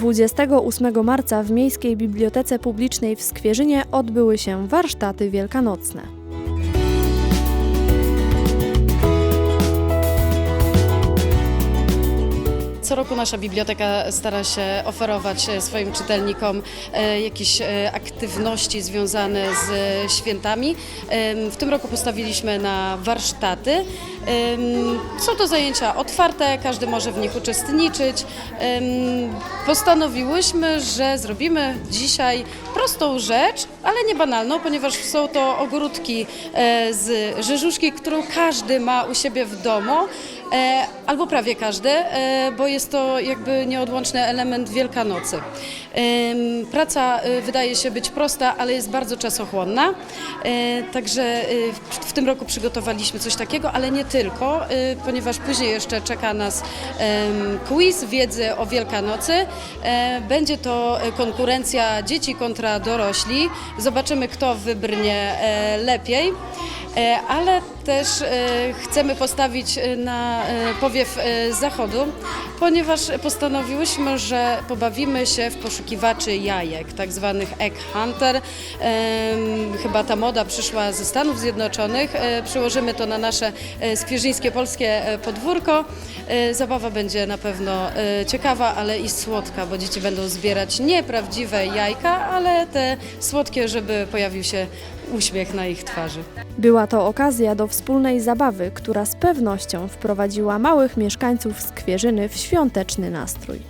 28 marca w Miejskiej Bibliotece Publicznej w Skwierzynie odbyły się warsztaty wielkanocne. Co roku nasza biblioteka stara się oferować e, swoim czytelnikom e, jakieś e, aktywności związane z świętami. W tym roku postawiliśmy na warsztaty. Są to zajęcia otwarte, każdy może w nich uczestniczyć. Postanowiłyśmy, że zrobimy dzisiaj prostą rzecz, ale nie banalną, ponieważ są to ogródki e, z rzeżuszki, którą każdy ma u siebie w domu. E, albo prawie każdy, e, bo jest to jakby nieodłączny element Wielkanocy. Praca wydaje się być prosta, ale jest bardzo czasochłonna, także w tym roku przygotowaliśmy coś takiego, ale nie tylko, e, ponieważ później jeszcze czeka nas quiz wiedzy o Wielkanocy. E, Będzie to e, konkurencja dzieci kontra dorośli. Zobaczymy, kto wybrnie e, lepiej. Ale też chcemy postawić na powiew zachodu, ponieważ postanowiłyśmy, że pobawimy się w poszukiwaczy jajek, tak zwanych egg hunter. Chyba ta moda przyszła ze Stanów Zjednoczonych. E, Przełożymy to na nasze e, skwierzyńskie polskie e, podwórko. Zabawa będzie na pewno ciekawa, ale i słodka, bo dzieci będą zbierać nie prawdziwe jajka, ale te słodkie, żeby pojawił się uśmiech na ich twarzy. Była to okazja do wspólnej zabawy, która z pewnością wprowadziła małych mieszkańców Skwierzyny w świąteczny nastrój.